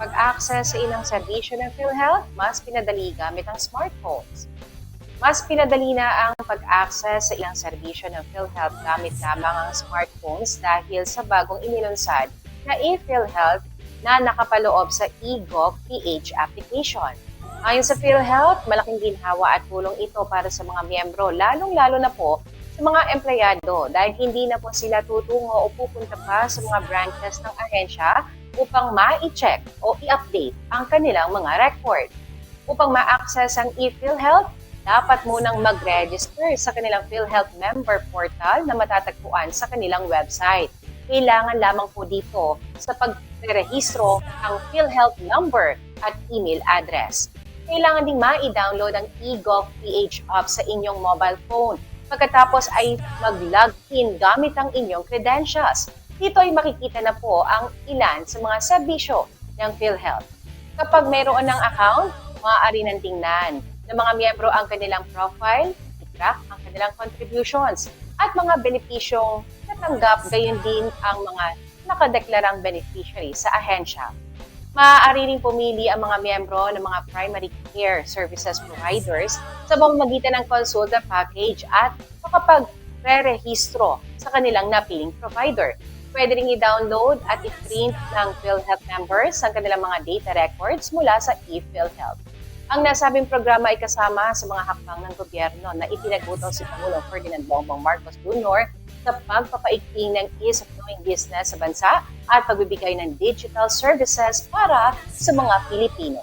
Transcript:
Pag-access sa ilang serbisyo ng PhilHealth, mas pinadali gamit ang smartphones. Mas pinadali na ang pag-access sa ilang serbisyo ng PhilHealth gamit lamang ang smartphones dahil sa bagong inilunsad na ePhilHealth na nakapaloob sa eGov PH application. Ayon sa PhilHealth, malaking ginhawa at tulong ito para sa mga miyembro, lalong-lalo na po sa mga empleyado dahil hindi na po sila tutungo o pupunta pa sa mga branches ng ahensya upang ma-check o i-update ang kanilang mga record. Upang ma-access ang ePhilHealth, dapat munang mag-register sa kanilang PhilHealth member portal na matatagpuan sa kanilang website. Kailangan lamang po dito sa pagrehistro ang PhilHealth number at email address. Kailangan ding ma-download ang eGov PH app sa inyong mobile phone. Pagkatapos ay mag-log in gamit ang inyong credentials. Dito ay makikita na po ang ilan sa mga serbisyo ng PhilHealth. Kapag mayroon ng account, maaari nang tingnan ng mga miyembro ang kanilang profile, i-track ang kanilang contributions, at mga benepisyong natanggap gayon din ang mga nakadeklarang beneficiary sa ahensya. Maaari rin pumili ang mga miyembro ng mga primary care services providers sa pamamagitan ng consulta package at makapag-re-rehistro sa kanilang napiling provider. Pwede rin i-download at i-print ng PhilHealth members ang kanilang mga data records mula sa ePhilHealth. Ang nasabing programa ay kasama sa mga hakbang ng gobyerno na ipinagutos si Pangulong Ferdinand Bongbong Marcos Jr. sa pagpapaigting ng ease of doing business sa bansa at pagbibigay ng digital services para sa mga Pilipino.